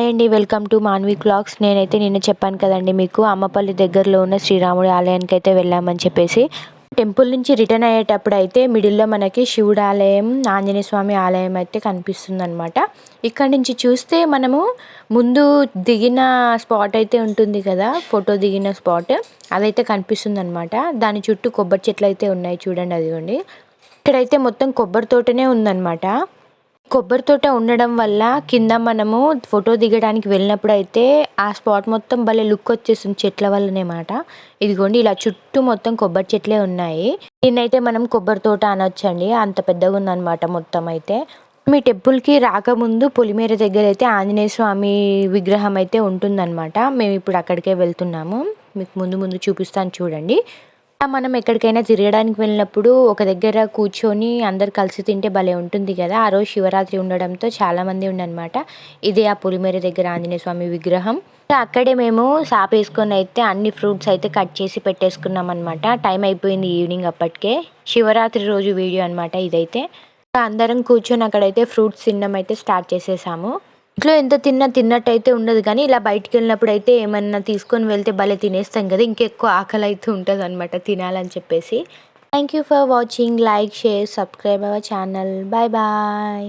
Hi అండి welcome to Manvi clocks. నేనైతే నిన్న చెప్పాను కదండి మీకు అమ్మపల్లి దగ్గరలో ఉన్న శ్రీరాముడి ఆలయానికి అయితే వెళ్ళామని చెప్పేసి. టెంపుల్ నుంచి రిటర్న్ అయ్యేటప్పుడు అయితే మిడిల్లో మనకి శివుడు ఆలయం ఆంజనేయ స్వామి ఆలయం అయితే కనిపిస్తుంది అనమాట ఇక్కడ నుంచి చూస్తే మనము ముందు దిగిన స్పాట్ అయితే ఉంటుంది కదా ఫోటో దిగిన స్పాట్. అదైతే కనిపిస్తుంది అనమాట దాని చుట్టూ కొబ్బరి చెట్లు అయితే ఉన్నాయి చూడండి అదిగోండి. ఇక్కడైతే మొత్తం కొబ్బరి తోటనే ఉందన్నమాట. కొబ్బరి తోట ఉండడం వల్ల కింద మనము ఫోటో దిగడానికి వెళ్ళినప్పుడు అయితే ఆ స్పాట్ మొత్తం భలే లుక్ వచ్చేస్తుంది చెట్ల వల్లనే మాట. ఇదిగోండి ఇలా చుట్టూ మొత్తం కొబ్బరి చెట్లే ఉన్నాయి. దీన్నైతే మనం కొబ్బరి తోట అనొచ్చండి అంత పెద్దగా ఉందన్నమాట మొత్తం అయితే. మీ టెంపుల్కి రాకముందు పొలిమేర దగ్గర అయితే ఆంజనేయ స్వామి విగ్రహం అయితే ఉంటుందన్నమాట. మేము ఇప్పుడు అక్కడికే వెళ్తున్నాము. మీకు ముందు ముందు చూపిస్తాను చూడండి. మనం ఎక్కడికైనా తిరగడానికి వెళ్ళినప్పుడు ఒక దగ్గర కూర్చొని అందరు కలిసి తింటే భలే ఉంటుంది కదా. ఆ రోజు శివరాత్రి ఉండడంతో చాలామంది ఉండనమాట. ఇదే ఆ పులిమేర దగ్గర ఆంజనేయ స్వామి విగ్రహం. అక్కడే మేము సాప్ వేసుకొని అయితే అన్ని ఫ్రూట్స్ అయితే కట్ చేసి పెట్టేసుకున్నాం అనమాట టైం అయిపోయింది ఈవినింగ్ అప్పటికే. శివరాత్రి రోజు వీడియో అనమాట ఇదైతే. అందరం కూర్చొని అక్కడైతే ఫ్రూట్స్ తినడం అయితే స్టార్ట్ చేసేసాము. ఇంట్లో ఎంత తిన్నా తిన్నట్టు అయితే ఉండదు. కానీ ఇలా బయటికి వెళ్ళినప్పుడు అయితే ఏమన్నా తీసుకొని వెళ్తే భలే తినేస్తాం కదా. ఇంకెక్కువ ఆకలి అయితే ఉంటుంది అనమాట తినాలని చెప్పేసి. Thank you for watching like share subscribe our channel bye bye